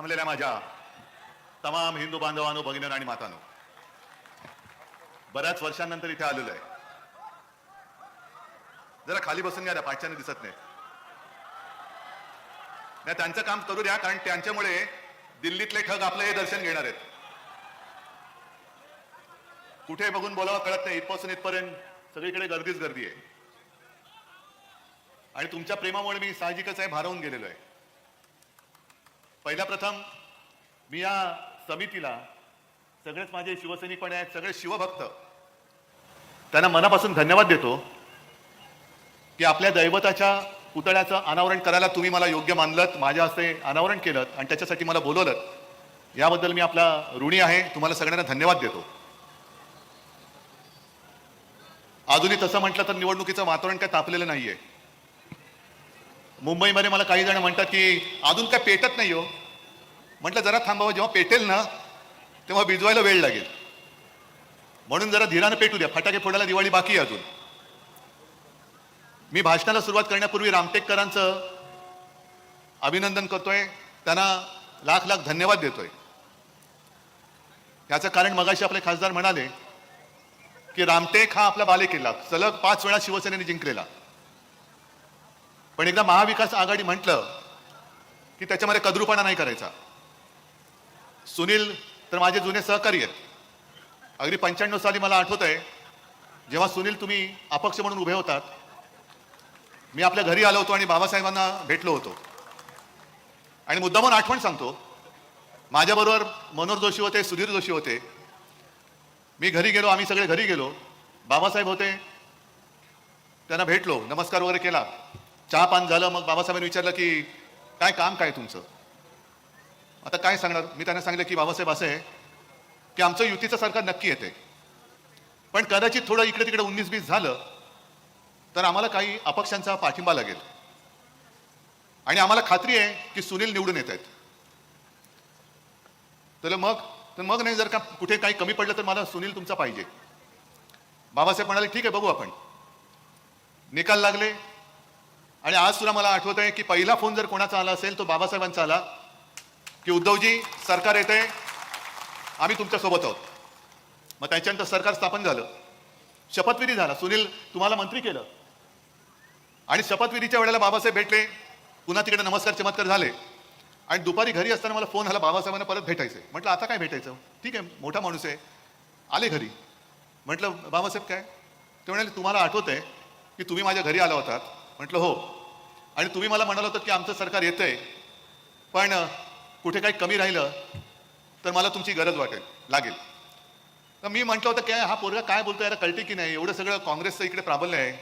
जमलेल्या माझ्या तमाम हिंदू बांधवांनो भगिनीनो आणि मातानो बऱ्याच वर्षांनंतर इथे आलेलो आहे. जरा खाली बसून घ्या पाठच्याने दिसत नाही नाही, त्यांचं काम करू द्या कारण त्यांच्यामुळे दिल्लीतले ठग आपलं हे दर्शन घेणार आहेत. कुठे बघून बोलावं कळत नाही इथपासून इथपर्यंत सगळीकडे गर्दीच गर्दी आहे. आणि तुमच्या प्रेमामुळे मी साहजिकच आहे भारावून गेलेलो आहे. पहिल्या प्रथम मी या समितीला सगळेच माझे शिवसैनिक पण आहेत सगळे शिवभक्त. त्यांना मनापासून धन्यवाद देतो की आपल्या दैवताच्या पुतळ्याचं अनावरण करायला तुम्ही मला योग्य मानलत माझ्या हस्ते अनावरण केलं आणि त्याच्यासाठी मला बोलवलं याबद्दल मी आपला ऋणी आहे तुम्हाला सगळ्यांना धन्यवाद देतो. अजूनही तसं म्हटलं तर निवडणुकीचं वातावरण काय तापलेलं नाहीये. मुंबईमध्ये मला काही जण म्हणतात की अजून काय पेटत नाही हो. म्हटलं जरा थांबावं जेव्हा पेटेल ना तेव्हा भिजवायला वेळ लागेल. म्हणून जरा धीरानं पेटू द्या. फटाके फोडायला दिवाळी बाकी आहे अजून. मी भाषणाला सुरुवात करण्यापूर्वी रामटेककरांचं अभिनंदन करतोय. त्यांना लाख लाख धन्यवाद देतोय. याचं कारण मगाशी आपले खासदार म्हणाले की रामटेक हा आपला बालेकिल्ला. सलग पाच वेळा शिवसेनेने जिंकलेला. पण एकदा महाविकास आघाडी म्हटलं की त्याच्यामध्ये कद्रूपणा नाही करायचा. सुनील तर माझे जुने सहकारी आहेत. अगदी पंच्याण्णव साली मला आठवत आहे जेव्हा सुनील तुम्ही अपक्ष म्हणून उभे होतात मी आपल्या घरी आलो होतो आणि बाबासाहेबांना भेटलो होतो. आणि मुद्दामून आठवण सांगतो माझ्याबरोबर मनोहर जोशी होते सुधीर जोशी होते. मी घरी गेलो आम्ही सगळे घरी गेलो. बाबासाहेब होते त्यांना भेटलो नमस्कार वगैरे केला. चहा पान झालं मग बाबासाहेबांनी विचारलं की काय काम काय तुमचं? आता काय सांगणार? मी त्यांना सांगितलं की बाबासाहेब असं आहे की आमचं युतीचं सरकार नक्की येते. पण कदाचित थोडं इकडे तिकडे उन्नीस बीस झालं तर आम्हाला काही अपक्षांचा पाठिंबा लागेल. आणि आम्हाला खात्री आहे की सुनील निवडून येत आहेत. तर मग तर मग नाही जर का कुठे काही कमी पडलं तर मला सुनील तुमचा पाहिजे. बाबासाहेब म्हणाले ठीक आहे बघू आपण. निकाल लागले. आणि आज सुद्धा मला आठवत आहे की पहिला फोन जर कोणाचा आला असेल तो बाबासाहेबांचा आला की उद्धवजी सरकार येते आम्ही तुमच्यासोबत आहोत. मग त्याच्यानंतर सरकार स्थापन झालं. शपथविधी झाला. सुनील तुम्हाला मंत्री केलं. आणि शपथविधीच्या वेळेला बाबासाहेब भेटले. पुन्हा तिकडे नमस्कार चमत्कार झाले. आणि दुपारी घरी असताना मला फोन आला बाबासाहेबांना परत भेटायचं म्हटलं आता काय भेटायचं? ठीक आहे मोठा माणूस आहे. आले घरी. म्हटलं बाबासाहेब काय? ते म्हणाले तुम्हाला आठवत आहे की तुम्ही माझ्या घरी आला होतात. म्हटलं हो. आणि तुम्ही मला म्हणाल होतं की आमचं सरकार येतं आहे पण कुठे काही कमी राहिलं तर मला तुमची गरज वाटेल लागेल. तर मी म्हटलं होतं की हा पोरगा काय बोलतो याला कळते की नाही? एवढं सगळं काँग्रेसचं इकडे प्राबल्य आहे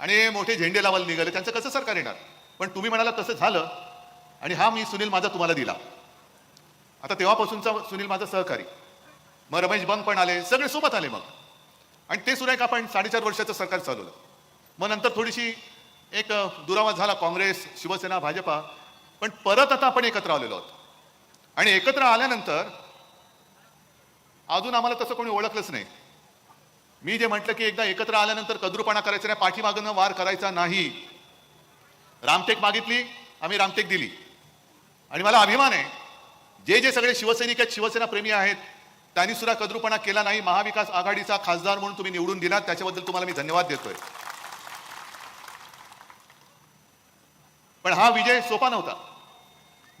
आणि हे मोठे झेंडे लावायला निघाले त्यांचं कसं सरकार येणार? पण तुम्ही म्हणाला तसं झालं आणि हा मी सुनील माझा तुम्हाला दिला. आता तेव्हापासूनचा सुनील माझा सहकारी. मग रमेश बंग पण आले सगळे सोबत आले मग. आणि ते सुद्धा एक आपण साडेचार वर्षाचं सरकार चालवलं. मग नंतर थोडीशी एक दुरावा झाला काँग्रेस शिवसेना भाजपा पण परत आता आपण एकत्र आलेलो आहोत. आणि एकत्र आल्यानंतर अजून आम्हाला तसं कोणी ओळखलंच नाही. मी जे म्हटलं की एकदा एकत्र आल्यानंतर कद्रूपणा करायचा नाही पाठीमागनं वार करायचा नाही. रामटेक मागितली आम्ही रामटेक दिली. आणि मला अभिमान आहे जे जे सगळे शिवसैनिक आहेत शिवसेना प्रेमी आहेत त्यांनी सुद्धा कद्रूपणा केला नाही. महाविकास आघाडीचा खासदार म्हणून तुम्ही निवडून दिलात त्याच्याबद्दल तुम्हाला मी धन्यवाद देतोय. पण हा विजय सोपा नव्हता.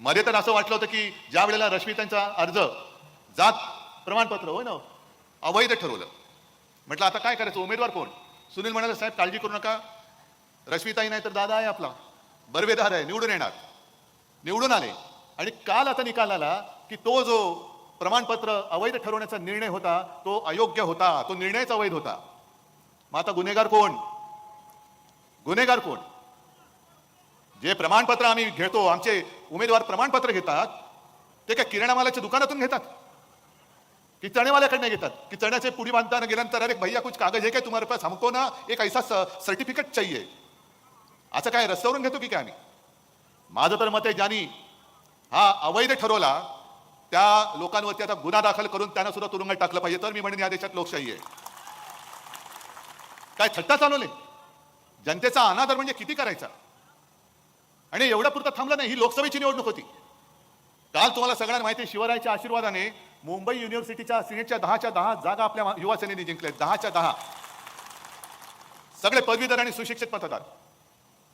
मध्ये तर असं वाटलं होतं की ज्या वेळेला रश्मितांचा अर्ज जात प्रमाणपत्र होय ना अवैध ठरवलं. म्हटलं आता काय करायचं? उमेदवार कोण? सुनील म्हणाले साहेब काळजी करू नका. रश्मिताई नाही तर दादा आहे आपला. बर्वेदार आहे निवडून येणार. निवडून आले. आणि काल आता निकाल आला की तो जो प्रमाणपत्र अवैध ठरवण्याचा निर्णय होता तो अयोग्य होता. तो निर्णयच अवैध होता. मग आता गुन्हेगार कोण? गुन्हेगार कोण? जे प्रमाणपत्र आम्ही घेतो आमचे उमेदवार प्रमाणपत्र घेतात ते काय किराणा मालाच्या दुकानातून घेतात? की चण्यावाल्याकडनं घेतात? की चण्याचे पुडी बांधताना गेल्यानंतर अरे भैया कुछ कागज हे काय तुम्हाला पास? हमको ना एक ऐसा सर्टिफिकेट चाहिए. असं काय रस्त्यावरून घेतो की काय आम्ही? माझं तर मत आहे ज्यांनी हा अवैध ठरवला त्या लोकांवरती आता गुन्हा दाखल करून त्यांना सुद्धा तुरुंगात टाकलं पाहिजे. तर मी म्हणेन या देशात लोकशाही आहे. काय थट्टा चालवले? जनतेचा अनादर म्हणजे किती करायचा? आणि एवढा पुरता थांबला नाही ही लोकसभेची निवडणूक होती. काल तुम्हाला सगळ्यांना माहिती आहे शिवरायाच्या आशीर्वादाने मुंबई युनिव्हर्सिटीच्या सिनेटच्या दहाच्या दहा जागा आपल्या युवा सेनेने जिंकल्या दहाच्या दहा. सगळे पदवीधर आणि सुशिक्षित मतदार.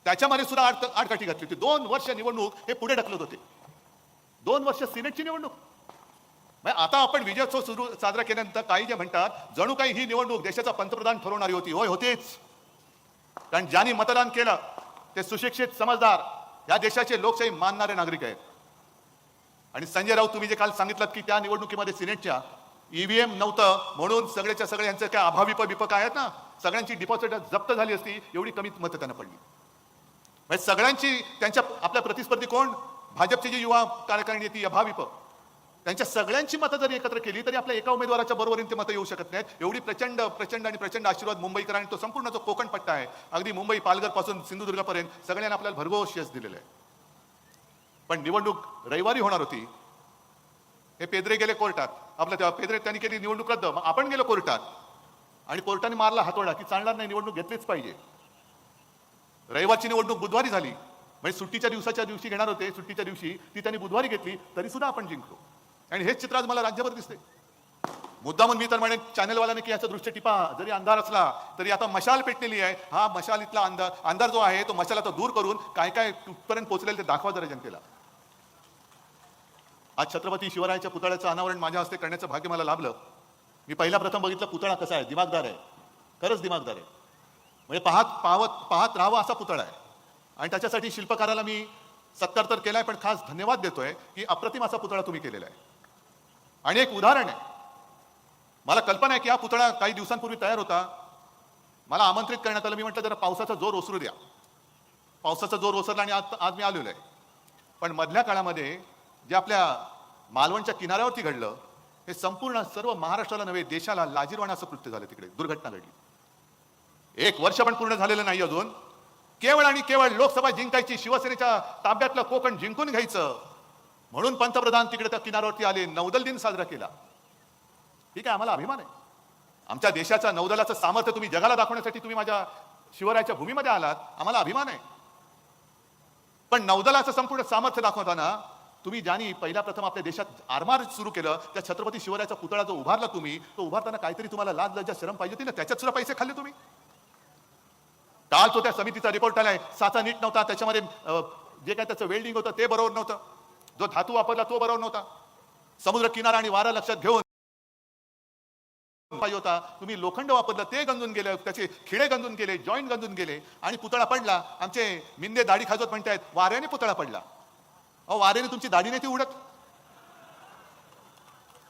त्याच्यामध्ये सुद्धा आठ आठकाठी घातली होती. दोन वर्ष निवडणूक हे पुढे ढकलत होते. दोन वर्ष सिनेटची निवडणूक. म्हणजे आता आपण विजयोत्सव सुरू साजरा केल्यानंतर काही जे म्हणतात जणू काही ही निवडणूक देशाचा पंतप्रधान ठरवणारी होती. होय होतेच. कारण ज्यांनी मतदान केलं ते सुशिक्षित समजदार या देशाचे लोकशाही मानणारे नागरिक आहेत. आणि संजय राऊत तुम्ही जे काल सांगितलं की त्या निवडणुकीमध्ये सिनेटच्या ईव्हीएम नव्हतं म्हणून सगळ्याच्या सगळ्या यांचं काय अभाविप बिपक आहेत ना? सगळ्यांची डिपॉझिट जप्त झाली असती एवढी कमी मतं त्यांना पडली. म्हणजे सगळ्यांची त्यांच्या आपल्या प्रतिस्पर्धी कोण? भाजपची जी युवा कार्यकारिणी येते ती अभाविप त्यांच्या सगळ्यांची मतं जरी एकत्र केली तरी आपल्या एका उमेदवाराच्या बरोबरीने ते मतं येऊ शकत नाहीत. एवढी प्रचंड प्रचंड आणि प्रचंड आशीर्वाद मुंबईकरांनी तो संपूर्ण जो कोकण पट्टा आहे अगदी मुंबई पालघरपासून सिंधुदुर्गापर्यंत सगळ्यांना आपल्याला भरघोस यश दिलेलं आहे. पण निवडणूक रविवारी होणार होती. हे पेदरे गेले कोर्टात. आपल्या तेव्हा पेदरे त्यांनी केली निवडणूक रद्द. मग आपण गेलो कोर्टात. आणि कोर्टाने मारला हातोडा की चालणार नाही निवडणूक घेतलीच पाहिजे. रविवारची निवडणूक बुधवारी झाली. म्हणजे सुट्टीच्या दिवसाच्या दिवशी घेणार होते सुट्टीच्या दिवशी ती त्यांनी बुधवारी घेतली तरी सुद्धा आपण जिंकलो. आणि हेच चित्र आज मला राज्यभर दिसते मुद्दा म्हणून मी तर म्हणे चॅनलवाल्याने की याचा दृश्य टिपा. जरी अंधार असला तरी आता मशाल पेटलेली आहे. हा मशाल इथला अंधार अंधार जो आहे तो मशाला दूर करून काय काय कुठपर्यंत पोहोचलेलं ते दाखवा जरा जनतेला. आज छत्रपती शिवरायाच्या पुतळ्याचं अनावरण माझ्या हस्ते करण्याचं भाग्य मला लाभलं. मी पहिला प्रथम बघितलं पुतळा कसा आहे दिमागदार आहे. खरंच दिमागदार आहे. म्हणजे पाहत पाहत पाहत राहावा असा पुतळा आहे. आणि त्याच्यासाठी शिल्पकाराला मी सत्कार तर केला आहे पण खास धन्यवाद देतोय की अप्रतिम असा पुतळा तुम्ही केलेला आहे. आणि एक उदाहरण आहे. मला कल्पना आहे की हा पुतळा काही दिवसांपूर्वी तयार होता. मला आमंत्रित करण्यात आलं. मी म्हटलं जरा पावसाचा जोर ओसरू द्या. पावसाचा जोर ओसरला आणि आज आज मी आलेलो आहे. पण मधल्या काळामध्ये जे आपल्या मालवणच्या किनाऱ्यावरती घडलं हे संपूर्ण सर्व महाराष्ट्राला नव्हे देशाला लाजीरवाणं असं कृत्य झालं तिकडे. दुर्घटना घडली. एक वर्ष पण पूर्ण झालेलं नाही अजून. केवळ आणि केवळ लोकसभा जिंकायची शिवसेनेच्या ताब्यातलं कोकण जिंकून घ्यायचं म्हणून पंतप्रधान तिकडे त्या किनाऱ्यावरती आले नौदल दिन साजरा केला. ठीक आहे आम्हाला अभिमान आहे. आमच्या देशाच्या नौदलाचं सामर्थ्य तुम्ही जगाला दाखवण्यासाठी तुम्ही माझ्या शिवरायाच्या भूमीमध्ये आलात आम्हाला अभिमान आहे. पण नौदलाचं संपूर्ण सामर्थ्य दाखवताना तुम्ही ज्यांनी पहिल्या प्रथम आपल्या देशात आरमार सुरू केलं त्या छत्रपती शिवरायाचा पुतळा जो उभारला तुम्ही तो उभारताना काहीतरी तुम्हाला लाज लज्जा शरम पाहिजे होती ना? त्याच्यात सुद्धा पैसे खाल्ले तुम्ही? काल तो त्या समितीचा रिपोर्ट आलाय साचा नीट नव्हता त्याच्यामध्ये जे काय त्याचं वेल्डिंग होतं ते बरोबर नव्हतं. जो धातू वापरला तो बरोबर नव्हता. समुद्र किनारा आणि वारा लक्षात घेऊन पाहिजे होता. तुम्ही लोखंड वापरलं ते गंजून गेले त्याचे खिडे गंजून गेले जॉईंट गंजून गेले आणि पुतळा पडला. आमचे मिंदे दाढी खाजवत म्हणतायत वाऱ्याने पुतळा पडला. अहो वाऱ्याने तुमची दाढी नाही ती उडत.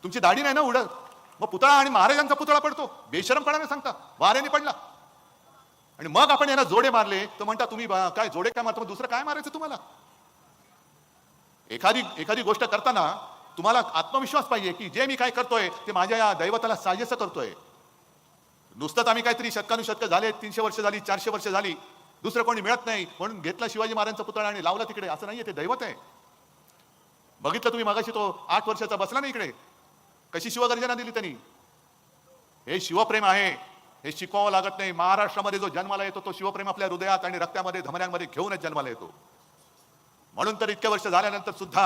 तुमची दाढी नाही ना उडत. मग पुतळा आणि महाराजांचा पुतळा पडतो. बेशरमपणाने सांगता वाऱ्याने पडला. आणि मग आपण यांना जोडे मारले. तर म्हणता तुम्ही बा- काय जोडे काय मारतो? मग दुसरं काय मारायचं तुम्हाला? एखादी एखादी गोष्ट करताना तुम्हाला आत्मविश्वास पाहिजे की जे मी काय करतोय ते माझ्या या दैवताला साजेसं करतोय. नुसतंच आम्ही काहीतरी शतकानुशतक झाले तीनशे वर्ष झाली चारशे वर्ष झाली दुसरं कोणी मिळत नाही म्हणून घेतला शिवाजी महाराजांचा पुतळा आणि लावला तिकडे. असं नाहीये ते दैवत आहे. बघितलं तुम्ही मागाशी तो आठ वर्षाचा बसला नाही इकडे. कशी शिवगर्जना दिली त्यांनी. हे शिवप्रेम आहे. हे शिकवावं लागत नाही. महाराष्ट्रामध्ये जो जन्माला येतो तो शिवप्रेम आपल्या हृदयात आणि रक्तामध्ये धमन्यांमध्ये घेऊनच जन्माला येतो. म्हणून तर इतक्या वर्ष झाल्यानंतर सुद्धा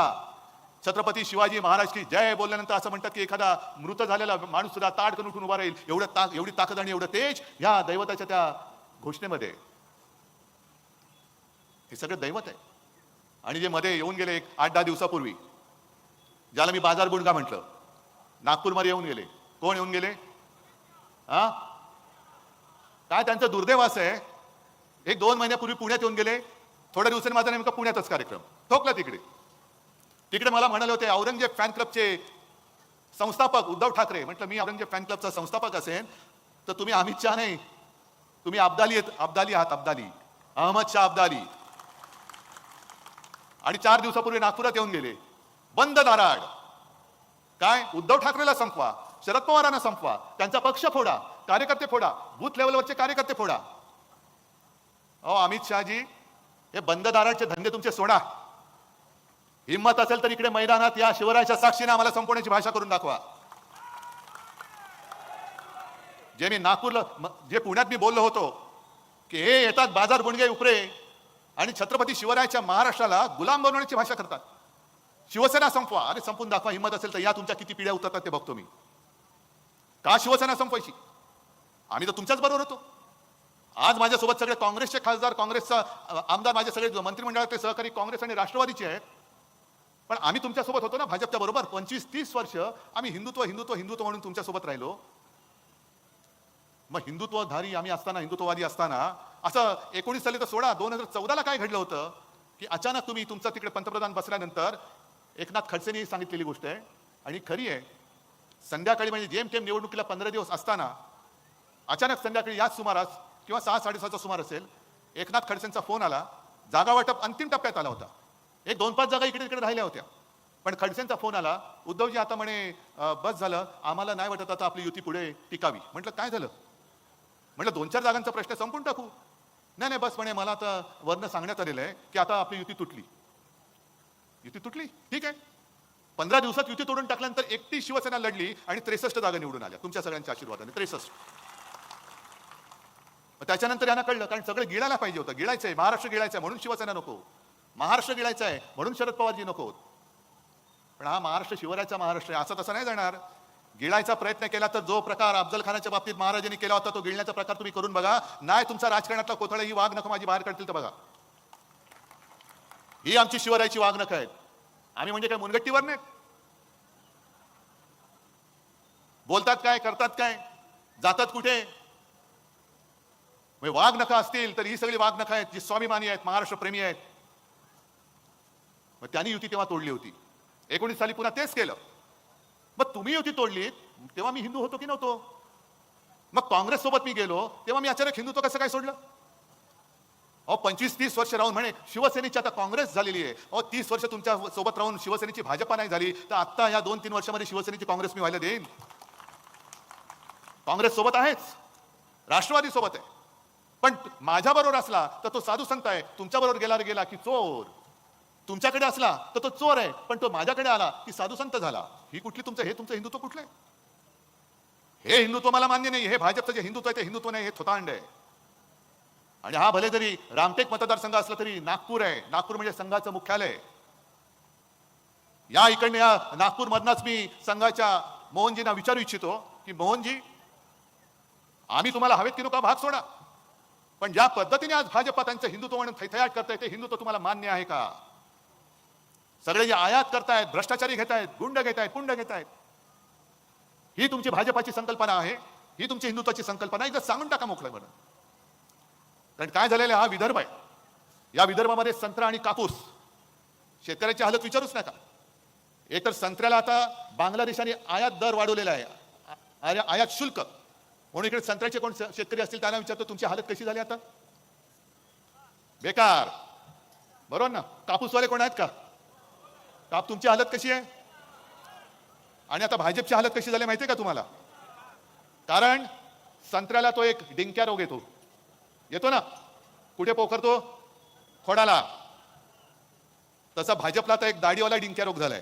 छत्रपती शिवाजी महाराज की जय बोलल्यानंतर असं म्हणतात की एखादा मृत झालेला माणूस सुद्धा ताट करून उठून उभा राहील. एवढं ताक एवढी ताकद आणि एवढं तेज ह्या दैवताच्या त्या घोषणेमध्ये. हे सगळं दैवत आहे. आणि जे मध्ये येऊन गेले एक आठ दहा दिवसापूर्वी ज्याला मी बाजार बुडगा म्हटलं. नागपूरमध्ये येऊन गेले. कोण येऊन गेले? हा काय त्यांचं दुर्दैव असं आहे? एक दोन महिन्यापूर्वी पुण्यात येऊन गेले. थोड्या दिवसांनी माझा नेमका पुण्यातच कार्यक्रम. ठोकला तिकडे. तिकडे मला म्हणाले होते औरंगजेब फॅन क्लबचे संस्थापक उद्धव ठाकरे. म्हटलं मी औरंगजेब फॅन क्लबचा संस्थापक असेल तर तुम्ही अमित शहा नाही. तुम्ही अब्दाली आहेत अब्दाली आहात अब्दाली. अहमद शाह अब्दाली. आणि चार दिवसापूर्वी नागपुरात येऊन गेले. बंद दाराड काय? उद्धव ठाकरेला संपवा शरद पवारांना संपवा त्यांचा पक्ष फोडा कार्यकर्ते फोडा बूथ लेवलवरचे कार्यकर्ते फोडा. अहो अमित शहाजी हे बंददाराचे धंदे तुमचे सोडा. हिंमत असेल तर इकडे मैदानात या शिवरायाच्या साक्षीने आम्हाला संपवण्याची भाषा करून दाखवा. जे मी नागपूरला जे पुण्यात मी बोललो होतो की हे येतात बाजार गुणगे उपरे आणि छत्रपती शिवरायाच्या महाराष्ट्राला गुलाम बनवण्याची भाषा करतात. शिवसेना संपवा. अरे संपून दाखवा. हिंमत असेल तर या तुमच्या किती पिढ्या उतरतात ते बघतो मी. का शिवसेना संपवायची? आम्ही तर तुमच्याच बरोबर होतो. आज माझ्यासोबत सगळे काँग्रेसचे खासदार काँग्रेसचा आमदार माझे सगळे मंत्रिमंडळातले सहकारी काँग्रेस आणि राष्ट्रवादीचे आहेत. पण आम्ही तुमच्यासोबत होतो ना भाजपच्या बरोबर. पंचवीस तीस वर्ष आम्ही हिंदुत्व हिंदुत्व हिंदुत्व म्हणून तुमच्यासोबत राहिलो. मग हिंदुत्वधारी आम्ही असताना हिंदुत्ववादी असताना असं एकोणीस साली तर सोळा दोन हजार चौदाला काय घडलं होतं? की अचानक तुम्ही तुमचा तिकडे पंतप्रधान बसल्यानंतर एकनाथ खडसेंनी सांगितलेली गोष्ट आहे. आणि खरी आहे संध्याकाळी म्हणजे जेम टेम निवडणुकीला पंधरा दिवस असताना अचानक संध्याकाळी याच सुमारास किंवा सहा साडेसहाचा सुमार असेल एकनाथ खडसेंचा फोन आला जागा वाटप अंतिम टप्प्यात आला होता. एक दोन पाच जागा इकडे तिकडे राहिल्या होत्या. पण खडसेंचा फोन आला उद्धवजी आता म्हणे बस झालं आम्हाला नाही वाटत आता आपली युती पुढे टिकावी. म्हटलं काय झालं? म्हटलं दोन चार जागांचा प्रश्न संपून टाकू. नाही नाही बस म्हणे मला आता वरनं सांगण्यात आलेलं आहे की आता आपली युती तुटली. युती तुटली? ठीक आहे. पंधरा दिवसात युती तोडून टाकल्यानंतर एकटी शिवसेना लढली आणि त्रेसष्ट जागा निवडून आल्या. तुमच्या सगळ्यांच्या आशीर्वादाने त्रेसष्ट. त्याच्यानंतर यांना कळलं कारण सगळं गिळायला पाहिजे होतं. गिळायचंय महाराष्ट्र गिळायचं आहे म्हणून शिवसेना नको. महाराष्ट्र गिळायचा आहे म्हणून शरद पवारजी नको पण हा महाराष्ट्र शिवरायचा महाराष्ट्र आहे असं तसं नाही जाणार गिळायचा प्रयत्न केला तर जो प्रकार अफजल खानाच्या बाबतीत महाराजांनी केला होता तो गिळण्याचा प्रकार तुम्ही करून बघा. नाही तुमचा राजकारणातला कोथळा ही वाघ नको माझी बाहेर काढतील तर बघा. ही आमची शिवरायाची वाघ नख आहेत. आम्ही म्हणजे काय मुनगट्टीवर नाही? बोलतात काय करतात काय? जातात कुठे? म्हणजे वाघ नखा असतील तर ही सगळी वाघ नखा आहेत जी स्वाभिमानी आहेत महाराष्ट्र प्रेमी आहेत. मग त्यांनी युती तेव्हा तोडली होती. एकोणीस साली पुन्हा तेच केलं. मग तुम्ही युती तोडली तेव्हा मी हिंदू होतो की नव्हतो? मग काँग्रेस सोबत मी गेलो तेव्हा मी अचानक हिंदुत्व कसं काय सोडलं? अहो पंचवीस तीस वर्ष राहून म्हणे शिवसेनेची आता काँग्रेस झालेली आहे. अहो तीस वर्ष तुमच्यासोबत राहून शिवसेनेची भाजपा नाही झाली तर आत्ता या दोन तीन वर्षामध्ये शिवसेनेची काँग्रेस मी व्हायला देईन. काँग्रेस सोबत आहेच. राष्ट्रवादी सोबत आहे. पण माझ्या बरोबर असला तर तो साधू संत आहे तुमच्या बरोबर गेला गेला की चोर. तुमच्याकडे असला तर तो चोर आहे पण तो माझ्याकडे आला की साधू संत झाला. ही कुठली तुमचं हे तुमचं हिंदुत्व कुठलं आहे? हे हिंदुत्व मला मान्य नाही हे भाजपचं जे हिंदुत्व आहे ते हिंदुत्व नाही हे थोतांड आहे. आणि हा भले जरी रामटेक मतदारसंघ असला तरी नागपूर आहे. नागपूर म्हणजे संघाचं मुख्यालय. या इकडनं या नागपूर मधनाच मी संघाच्या मोहनजींना विचारू इच्छितो की मोहनजी आम्ही तुम्हाला हवेत की नका भाग सोडा. पण ज्या पद्धतीने आज भाजपा त्यांचं हिंदुत्व म्हणून थैथयाट करताय ते हिंदुत्व तुम्हाला मान्य आहे का? सगळे जे आयात करतायत भ्रष्टाचारी घेत आहेत गुंड घेत आहेत पुंड घेत आहेत ही तुमची भाजपाची संकल्पना आहे ही तुमची हिंदुत्वाची संकल्पना एकदा सांगून टाका मोकळं म्हणून कारण काय झालेलं आहे, हा विदर्भ आहे. या विदर्भामध्ये संत्रा आणि कापूस शेतकऱ्याची हालत विचारूच नका. एकतर संत्र्याला आता बांगलादेशाने आयात दर वाढवलेला आहे. आयात शुल्क. म्हणून इकडे संत्र्याचे कोण शेतकरी असतील त्यांना विचारतो तुमची हालत कशी झाली आता? बेकार. बरोबर ना? कापूसवाले कोण आहेत का? काप तुमची हालत कशी आहे? आणि आता भाजपची हालत कशी झाली माहिती आहे का तुम्हाला? कारण संत्र्याला तो एक डिंक्या रोग येतो. येतो ना? कुठे पोखरतो? खोडाला. तसा भाजपला आता एक दाढीवाला डिंक्या रोग झालाय.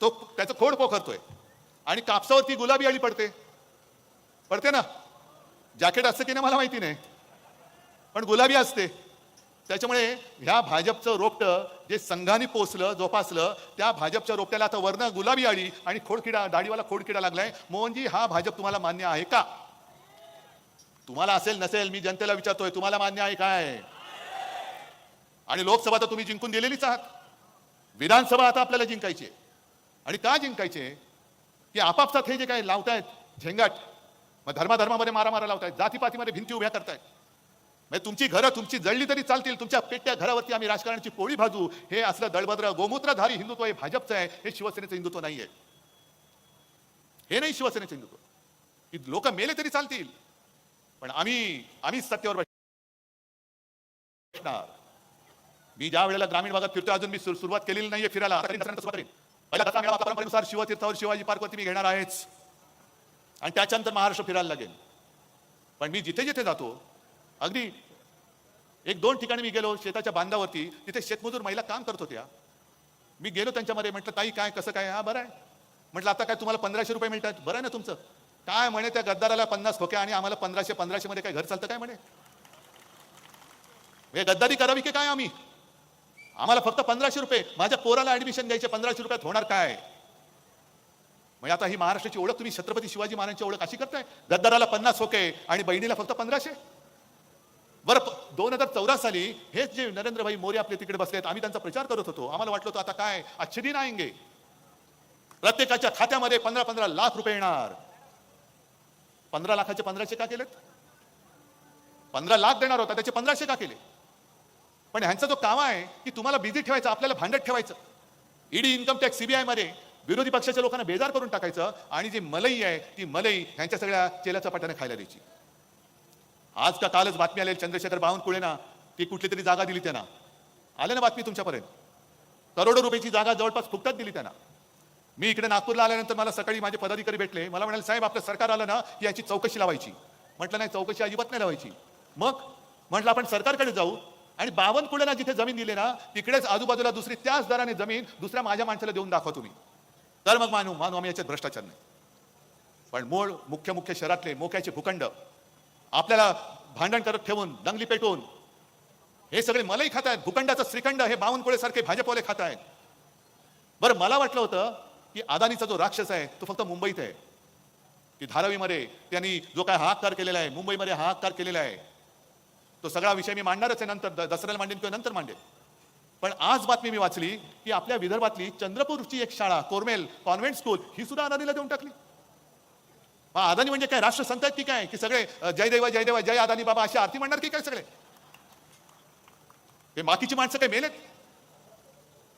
तो त्याचं खोड पोखरतोय. आणि कापसावरती गुलाबी अळी पडते. पडते ना? जॅकेट असतं की नाही मला माहिती नाही. पण गुलाबी असते. त्याच्यामुळे ह्या भाजपचं रोपटं जे संघाने पोचलं जोपासलं त्या भाजपच्या रोपट्याला आता वरनं गुलाबी आळी आणि खोडकिडा दाढीवाला खोडकिडा लागलाय. मोहनजी हा भाजप तुम्हाला मान्य आहे का? तुम्हाला असेल नसेल मी जनतेला विचारतोय तुम्हाला मान्य आहे काय? आणि लोकसभा तर तुम्ही जिंकून दिलेलीच आहात. विधानसभा आता आपल्याला जिंकायची आहे. आणि का जिंकायचे की आपापसात हे जे काय लावतायत झेंगाट मग धर्माधर्मामध्ये मारामारा लावतायत जातीपातीमध्ये भिंती उभ्या करतायत. म्हणजे तुमची घरं तुमची जळली तरी चालतील तुमच्या पेट्या घरावरती आम्ही राजकारणाची पोळी भाजू हे असलं दळभद्र गोमूत्रधारी हिंदुत्व हे भाजपचं आहे हे शिवसेनेचं हिंदुत्व नाही आहे हे नाही शिवसेनेचं हिंदुत्व. की लोक मेले तरी चालतील पण आम्ही आम्हीच सत्तेवर बसणार मी ज्या वेळेला ग्रामीण भागात फिरतोय अजून मी सुरुवात केलेली नाहीये फिरायला आता पहिला दसरा मेळावा परंपरेनुसार शिवतीर्थावर शिवाजी पार्कवरती मी घेणार आहेच. आणि त्याच्यानंतर महाराष्ट्र फिरायला लागेल. पण मी जिथे जिथे जातो अगदी एक दोन ठिकाणी मी गेलो शेताच्या बांधावरती तिथे शेतमजूर महिला काम करत होत्या. मी गेलो त्यांच्यामध्ये म्हटलं ताई काय कसं काय? हा बरं आहे. म्हटलं आता काय तुम्हाला पंधराशे रुपये मिळतात? बरं आहे ना तुमचं. काय म्हणे त्या गद्दाराला पन्नास खोक्या आणि आम्हाला पंधराशे पंधराशे मध्ये काय घर चालतं काय म्हणे? हे गद्दारी करावी की काय आम्ही? आम्हाला फक्त पंधराशे रुपये. माझ्या पोराला ऍडमिशन द्यायचे पंधराशे रुपयात होणार काय? म्हणजे आता ही महाराष्ट्राची ओळख तुम्ही छत्रपती शिवाजी महाराजांची ओळख अशी करताय? गद्दाराला पन्नास होके आणि बहिणीला फक्त पंधराशे? बरं दोन हजार चौदा साली हेच जे नरेंद्रभाई मोरे आपले तिकडे बसलेत आम्ही त्यांचा प्रचार करत होतो. आम्हाला वाटलं होतं आता काय? अच्छे दिन आएंगे प्रत्येकाच्या खात्यामध्ये पंधरा पंधरा लाख रुपये येणार. पंधरा लाखाचे पंधराशे का केलेत? पंधरा लाख देणार होता त्याचे पंधराशे का केले? पण ह्यांचा जो काम आहे की तुम्हाला बिझी ठेवायचं आपल्याला भांडत ठेवायचं. ईडी इन्कम टॅक्स सीबीआयमध्ये विरोधी पक्षाच्या लोकांना बेजार करून टाकायचं आणि जी मलई आहे ती मलई ह्यांच्या सगळ्या चेल्या चपाट्याने खायला द्यायची. आज का कालच बातमी आलेली चंद्रशेखर बावनकुळे ना ती कुठली तरी जागा दिली त्यांना. आले ना बातमी तुमच्यापर्यंत? करोडो रुपयाची जागा जवळपास फुकटात दिली त्यांना. मी इकडे नागपूरला आल्यानंतर मला सकाळी माझे पदाधिकारी भेटले. मला म्हणाले साहेब आपलं सरकार आलं ना की याची चौकशी लावायची. म्हटलं नाही चौकशी अजिबात नाही लावायची. मग? म्हटलं आपण सरकारकडे जाऊ आणि बावनकुळेला जिथे जमीन दिली ना तिकडेच आजूबाजूला दुसरी त्याच दराने जमीन दुसऱ्या माझ्या माणसाला देऊन दाखवा तुम्ही. तर मग मानू मानू आम्ही याच्यात भ्रष्टाचार नाही. पण मूळ मुख्य मुख्य शहरातले मोक्याचे भूखंड आपल्याला भांडण करत ठेवून दंगली पेटवून हे सगळे मलाही खात आहेत. भूखंडाचं श्रीखंड हे बावनकुळे सारखे भाजपवाले खात आहेत. बरं मला वाटलं होतं की अदानीचा जो राक्षस आहे तो फक्त मुंबईत आहे. की धारावीमध्ये त्यांनी जो काय हाकार केलेला आहे मुंबईमध्ये हाकार केलेला आहे. तो सगळा विषय मी मांडणारच आहे नंतर दसऱ्याला मांडेन किंवा नंतर मांडेन. पण आज बातमी मी वाचली की आपल्या विदर्भातली चंद्रपूरची एक शाळा कोरमेल कॉन्व्हेंट स्कूल ही सुद्धा अदानीला देऊन टाकली. मग अदानी म्हणजे काय? राष्ट्र संत की काय? की सगळे जय देवा जय देवा जय अदानी बाबा अशी आरती म्हणणार की काय सगळे? हे बाकीची माणसं काय मेलेत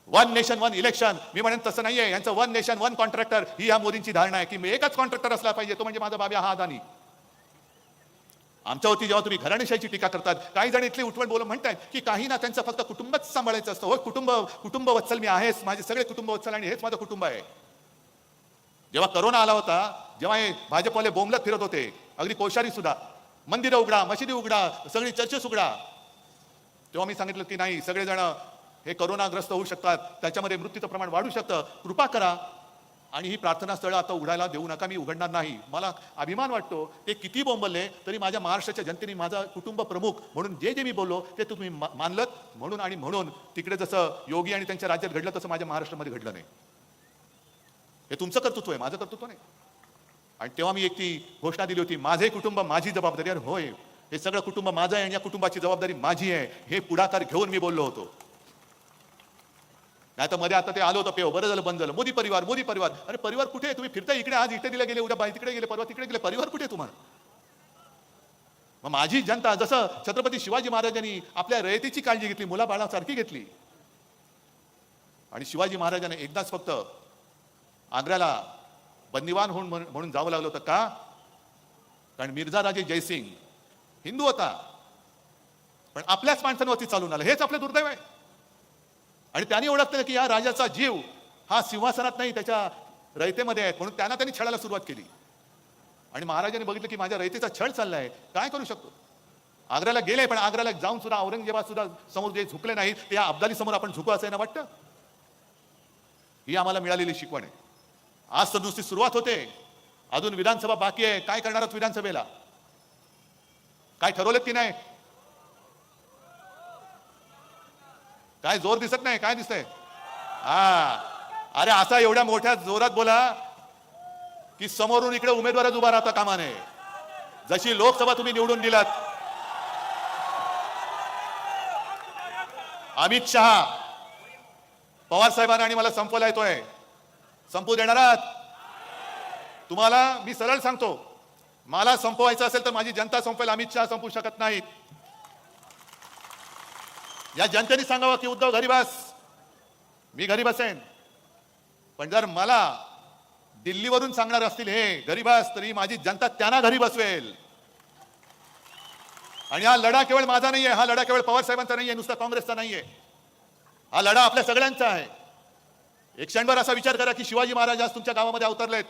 वन नेशन वन इलेक्शन मी म्हणेन तसं नाहीये. यांचं वन नेशन वन कॉन्ट्रॅक्टर ही या मोदींची धारणा आहे की मी एकच कॉन्ट्रॅक्टर असला पाहिजे. तो म्हणजे माझा बाबा हा अदानी आमच्यावरती जेव्हा तुम्ही घराणेशाहीची टीका करतात काही जण इथली उठवण बोलून म्हणतात की काही ना त्यांचं फक्त कुटुंबच सांभाळायचं असतं. हो कुटुंब कुटुंब वत्सल मी आहेच माझे सगळे कुटुंब वत्सल आणि हेच माझं कुटुंब आहे. जेव्हा करोना आला होता जेव्हा हे भाजपवाले बोंबलत फिरत होते अगदी कोशारी सुद्धा मंदिरं उघडा मशिदी उघडा सगळी चर्चेस उघडा. तेव्हा मी सांगितलं की नाही सगळेजण हे करोनाग्रस्त होऊ शकतात त्याच्यामध्ये मृत्यूचं प्रमाण वाढू शकतं. कृपा करा आणि ही प्रार्थनास्थळं आता उघडायला देऊ नका मी उघडणार नाही. मला अभिमान वाटतो ते किती बोंबलले तरी माझ्या महाराष्ट्राच्या जनतेने माझा कुटुंब प्रमुख म्हणून जे जे मी बोललो ते तुम्ही मा- मानलत म्हणून आणि म्हणून. तिकडे जसं योगी आणि त्यांच्या राज्यात घडलं तसं माझ्या महाराष्ट्रामध्ये घडलं नाही. हे तुमचं कर्तृत्व आहे माझं कर्तृत्व नाही. आणि तेव्हा मी एक ती घोषणा दिली होती माझे कुटुंब माझी जबाबदारी अरे होय हे सगळं कुटुंब माझं आहे आणि या कुटुंबाची जबाबदारी माझी आहे. हे पुढाकार घेऊन मी बोललो होतो. नाही तर मध्ये आता ते आलं होतं पेव. बरं झालं बंद झालं. मोदी परिवार मोदी परिवार. अरे परिवार कुठे आहे? तुम्ही फिरता इकडे आज इकडे दिले गेले उद्या बाई तिकडे गेले परवा तिकडे गेले. परिवार कुठे तुम्हाला? मग माझी जनता जसं छत्रपती शिवाजी महाराजांनी आपल्या रयतेची काळजी घेतली मुलाबाळासारखी घेतली. आणि शिवाजी महाराजांनी एकदाच फक्त आग्र्याला बंदिवान होऊन म्हणून जावं लागलं होतं. का? कारण मिर्झा राजे जयसिंग हिंदू होता. पण आपल्याच माणसांवरती चालून आलं. हेच आपलं दुर्दैव आहे. आणि त्यांनी ओळखलं की या राजाचा जीव हा सिंहासनात नाही त्याच्या रयतेमध्ये आहे. म्हणून त्यांना त्यांनी छळायला सुरुवात केली. आणि महाराजांनी बघितलं की माझ्या रयतेचा छळ चाललाय. काय करू शकतो? आग्र्याला गेले पण आग्र्याला जाऊन सुद्धा औरंगजेबा सुद्धा समोर जे झुकले नाही ते या अब्दाली समोर आपण झुकू असं ना वाटतं? ही आम्हाला मिळालेली शिकवण आहे. आज तर नुसती सुरुवात होते. अजून विधानसभा बाकी आहे. काय करणार विधानसभेला? काय ठरवलं की नाही? काय जोर दिसत नाही काय दिसतंय? हा. अरे असा एवढ्या मोठ्या जोरात बोला की समोरून इकडे उमेदवारच उभा राहता कामा नये. जशी लोकसभा तुम्ही निवडून दिलात. अमित शहा पवार साहेबांना आणि मला संपवला येतोय. संपू देणार आहात? तुम्हाला मी सरळ सांगतो मला संपवायचं असेल तर माझी जनता संपवेल अमित शहा संपू शकत नाहीत. या जनतेने सांगावं की उद्धव घरी बस. मी घरी बसेन. पण जर मला दिल्लीवरून सांगणार असतील हे घरी बस तरी माझी जनता त्यांना घरी बसवेल. आणि हा लढा केवळ माझा नाहीये हा लढा केवळ पवार साहेबांचा नाहीये नुसता काँग्रेसचा नाहीये. हा लढा आपल्या सगळ्यांचा आहे. एक क्षणभर असा विचार करा की शिवाजी महाराज आज तुमच्या गावामध्ये अवतरलेत.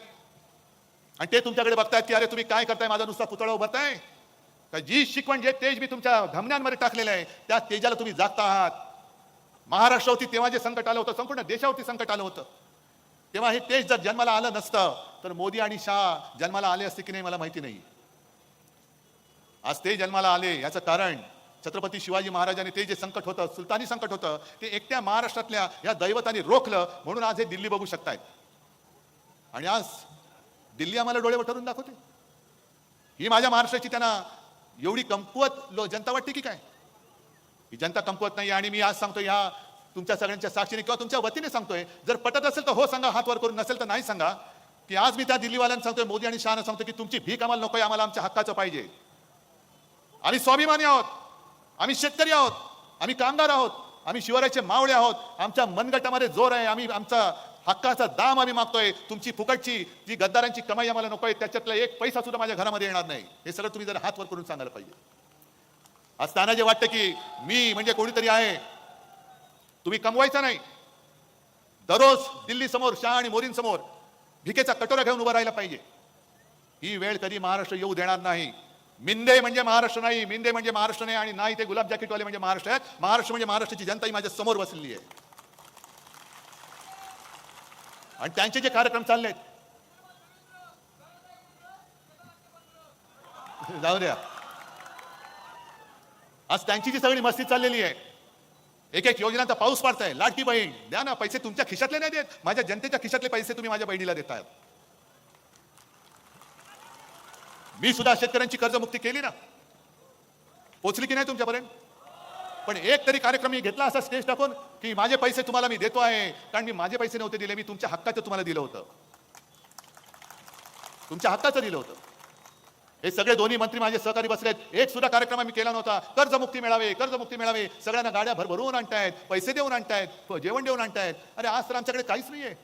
आणि ते तुमच्याकडे बघतायत की अरे तुम्ही काय करताय? माझा नुसता पुतळा उभारताय. का जी शिकवण जे तेज मी तुमच्या धमन्यांमध्ये टाकलेलं आहे त्या तेजाला तुम्ही जागता आहात. महाराष्ट्रावरती तेव्हा जे संकट आलं होतं संपूर्ण देशावरती संकट आलं होतं. तेव्हा हे तेज जर जन्माला आलं नसतं तर मोदी आणि शाह जन्माला आले असते की नाही मला माहिती नाही. आज ते जन्माला आले याचं कारण छत्रपती शिवाजी महाराजांनी ते जे संकट होतं सुलतानी संकट होतं ते एकट्या महाराष्ट्रातल्या या दैवतांनी रोखलं म्हणून आज हे दिल्ली बघू शकतायत. आणि आज दिल्ली आम्हाला डोळे वठरून दाखवते. ही माझ्या महाराष्ट्राची त्यांना एवढी कमकुवत लो जनता वाटते की काय? ही जनता कमकुवत नाही आणि मी आज सांगतो ह्या तुमच्या सगळ्यांच्या साक्षीने किंवा तुमच्या वतीने सांगतोय जर पटत असेल तर हो सांगा हात वर करून नसेल तर नाही सांगा. की आज मी त्या दिल्लीवाल्यांना सांगतोय मोदी आणि शहाना सांगतो की तुमची भीक आम्हाला नकोय आम्हाला आमच्या हक्काचं पाहिजे. आम्ही स्वाभिमानी आहोत आम्ही शेतकरी आहोत आम्ही कामगार आहोत आम्ही शिवरायाचे मावळे आहोत आमच्या मनगटामध्ये जोर आहे आम्ही आमचा हक्काचा दाम आम्ही मागतोय. तुमची फुकटची जी गद्दारांची कमाई आम्हाला नकोय त्याच्यातला एक पैसा सुद्धा माझ्या घरामध्ये येणार नाही. हे सगळं तुम्ही जरा हात वर करून सांगायला पाहिजे. आज त्यांना जे वाटतं की मी म्हणजे कोणीतरी आहे. तुम्ही कमवायचा नाही. दररोज दिल्ली समोर शाह आणि मोरींसमोर भिकेचा कटोरा घेऊन उभं राहिला पाहिजे. ही वेळ कधी महाराष्ट्र येऊ देणार नाही. मिंदे म्हणजे महाराष्ट्र नाही मिंदे म्हणजे महाराष्ट्र नाही आणि नाही ते गुलाब जॅकेटवाले म्हणजे महाराष्ट्र आहेत. महाराष्ट्र म्हणजे महाराष्ट्राची जनता ही माझ्यासमोर बसलेली आहे. आणि त्यांचे जे कार्यक्रम चाललेत. जाऊ द्या. आज त्यांची जी सगळी मस्ती चाललेली आहे एक एक योजनांचा पाऊस पडताय लाठी बहीण द्या ना पैसे तुमच्या खिशातले नाही देत माझ्या जनतेच्या खिशातले पैसे तुम्ही माझ्या बहिणीला देताय. मी सुद्धा शेतकऱ्यांची कर्जमुक्ती केली ना. पोचली की नाही तुमच्यापर्यंत? पण एक तरी कार्यक्रम मी घेतला असा स्टेज टाकून की माझे पैसे तुम्हाला मी देतो आहे. कारण मी माझे पैसे नव्हते दिले मी तुमच्या हक्काचं तुम्हाला दिलं होतं. तुमच्या हक्काचं दिलं होतं. हे सगळे दोन्ही मंत्री माझे सहकारी बसलेत. एक सुद्धा कार्यक्रम आम्ही केला नव्हता. कर्जमुक्ती मिळावे कर्जमुक्ती मिळावे. सगळ्यांना गाड्या भरभरून आणतायत पैसे देऊन आणतायत जेवण देऊन आणतायत. अरे आज तर आमच्याकडे काहीच नाही आहे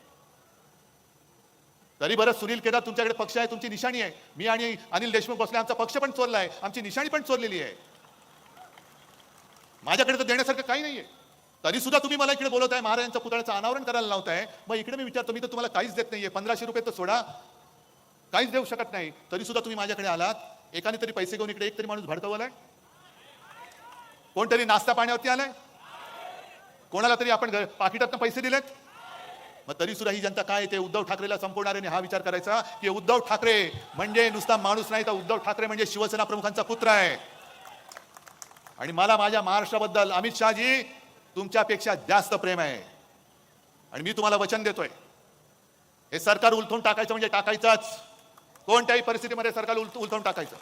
तरी बरं सुनील केदार तुमच्याकडे पक्ष आहे तुमची निशाणी आहे. मी आणि अनिल देशमुख बसले आमचा पक्ष पण चोरला आहे. आमची निशाणी पण चोरलेली आहे. माझ्याकडे तर देण्यासारखं काही नाहीये. तरी सुद्धा तुम्ही मला इकडे बोलत आहे महाराजांच्या पुतळ्याचं अनावरण करायला लावताय. मग इकडे मी विचारतो मी तर तुम्हाला काहीच देत नाहीये. पंधराशे रुपये तर सोडा. काहीच देऊ शकत नाही. तरी सुद्धा तुम्ही माझ्याकडे आलात. एकाने तरी पैसे घेऊन इकडे एक तरी माणूस भडकवलाय. कोणतरी नाश्ता पाण्यावरती आलाय? कोणाला तरी आपण घ- पाकिटातनं पैसे दिलेत? मग तरी सुद्धा ही जनता काय आहे? ते उद्धव ठाकरेला संपवणाऱ्याने हा विचार करायचा की उद्धव ठाकरे म्हणजे नुसता माणूस नाही तर उद्धव ठाकरे म्हणजे शिवसेना प्रमुखांचा पुत्र आहे. आणि मला माझ्या महाराष्ट्राबद्दल अमित शहाजी तुमच्यापेक्षा जास्त प्रेम आहे. आणि मी तुम्हाला वचन देतोय. हे सरकार उलथून टाकायचं म्हणजे टाकायचंच. कोणत्याही परिस्थितीमध्ये सरकार उलथ उलथून टाकायचं.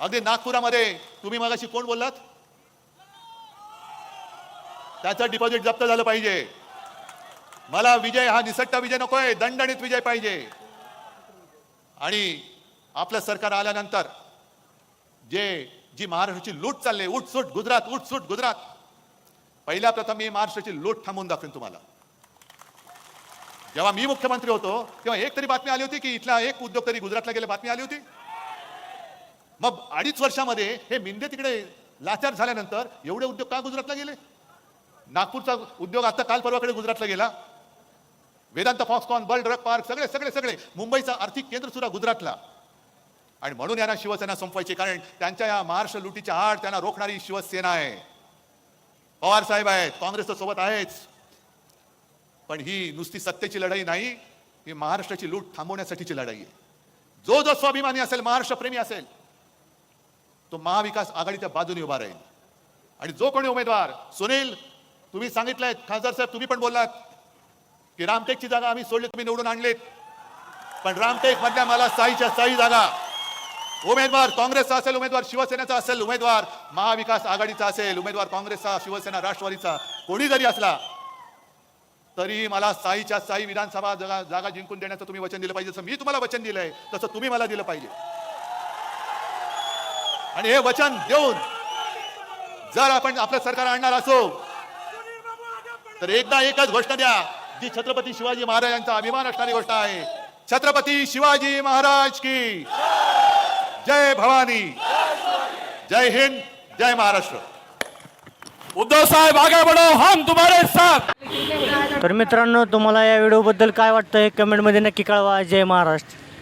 अगदी नागपुरामध्ये तुम्ही मगाशी कोण बोललात? त्याचं डिपॉझिट जप्त झालं पाहिजे. मला विजय हा निसट्टा विजय नकोय दणदणीत विजय पाहिजे. आणि आपलं सरकार आल्यानंतर जे जी महाराष्ट्राची लूट चालली उठसूट गुजरात उठसूट गुजरात. पहिल्या प्रथम मी महाराष्ट्राची लूट थांबवून दाखवेन तुम्हाला. जेव्हा मी मुख्यमंत्री होतो तेव्हा एक तरी बातमी आली होती की इथला एक उद्योग तरी गुजरातला गेले बातमी आली होती. मग अडीच वर्षामध्ये हे मिंदे तिकडे लाचार झाल्यानंतर एवढे उद्योग का गुजरातला गेले? नागपूरचा उद्योग आता काल परवाकडे गुजरातला गेला. Vedanta Foxconn bulk drug park सगळे सगळे सगळे. मुंबईचा आर्थिक केंद्र सुद्धा गुजरातला. आणि म्हणून यांना शिवसेना संपवायची कारण त्यांच्या या महाराष्ट्र लुटीच्या आड त्यांना रोखणारी शिवसेना आहे. पवार साहेब आहेत काँग्रेसच्या सोबत आहेच. पण ही नुसती सत्तेची लढाई नाही ही महाराष्ट्राची लूट थांबवण्यासाठीची लढाई आहे. जो जो स्वाभिमानी असेल महाराष्ट्रप्रेमी असेल तो महाविकास आघाडीच्या बाजूने उभा राहील. आणि जो कोणी उमेदवार सुनील तुम्ही सांगितलंय खासदार साहेब तुम्ही पण बोललात की रामटेकची जागा आम्ही सोडली तुम्ही निवडून आणलीत. पण रामटेक मधल्या मला साईच्या साई जागा. उमेदवार काँग्रेसचा असेल उमेदवार शिवसेनेचा असेल उमेदवार महाविकास आघाडीचा असेल उमेदवार काँग्रेसचा शिवसेना राष्ट्रवादीचा कोणी जरी असला तरी मला साईच्या साई विधानसभा जागा जागा जिंकून देण्याचं तुम्ही वचन दिलं पाहिजे. जसं मी तुम्हाला वचन दिलंय तसं तुम्ही मला दिलं पाहिजे. आणि हे वचन देऊन जर आपण आपलं सरकार आणणार असो तर एकदा एकच घोषणा द्या जी छत्रपती शिवाजी महाराजांचा अभिमान असणारी गोष्ट आहे. छत्रपती शिवाजी महाराज की जय भवानी। जय हिंद जय महाराष्ट्र। उद्धव साहेब आगे बढ़ो हम तुम्हारे साथ। तर मित्रांनो तुम्हाला या व्हिडिओबद्दल काय वाटतं हे कमेंटमध्ये नक्की कळवा. जय महाराष्ट्र.